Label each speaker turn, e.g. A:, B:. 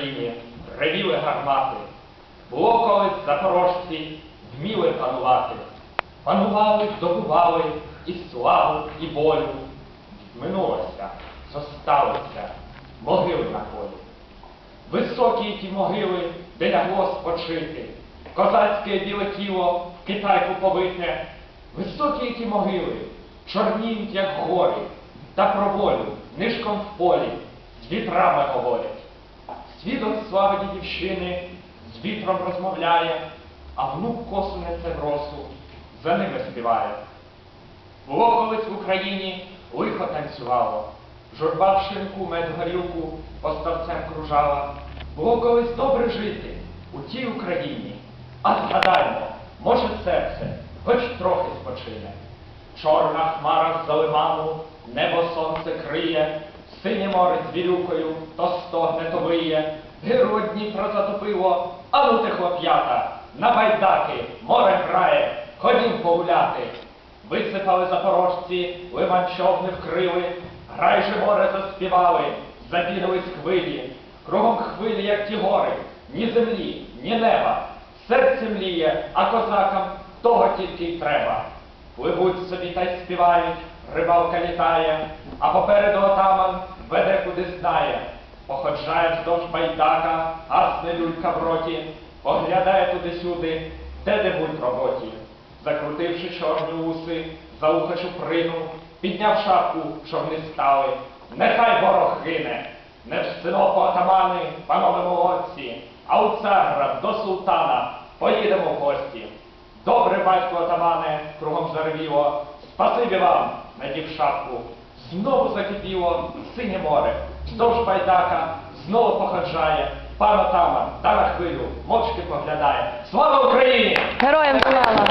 A: Україні ревіли гармати. Було колись запорожці, вміли панувати. Панували, здобували і славу, і волю. Минулося, зосталося, могили на полі. Високі ті могили, де лягло спочити, козацьке біле тіло в китайку повите, високі ті могили, чорніють, як гори, та про волю нишком в полі з вітрами говорять. Свідок слави дідівщини з вітром розмовляє, а внук косу несе в за ними співає. Було колись в Україні лихо танцювало, журба в шинку мед горілку поставцем кружала. Було колись добре жити у тій Україні. А згадаймо, може серце хоч трохи спочине. Чорна хмара з лиману, небо сонце криє, синє море з вірюкою, то стогне, то виє. Герой Дніпро затопило, а ну ти хлоп'ята, на байдаки, море грає, ходім погуляти. Висипали запорожці, лиман човни вкрили, грай же море заспівали, забігались хвилі, кругом хвилі, як ті гори, ні землі, ні неба, серце мліє, а козакам того тільки й треба. Пливуть собі та й співають, рибалка літає, а попереду отаман знає. Походжає вздовж байдака, гасне люлька в роті, поглядає туди-сюди, де де будь роботі. Закрутивши чорні уси, за ухо чуприну, підняв шапку, щоб не стали. Нехай ворог гине, не в синопу атамани, панове молодці, а у царград до султана поїдемо в гості. Добре, батько отамане, кругом заревіло, спасибі вам, надів шапку. Знову закипіло синє море, вздовж байдака, знову походжає. Пан отаман, та на хвилю, мовчки поглядає. Слава Україні!
B: Героям слава!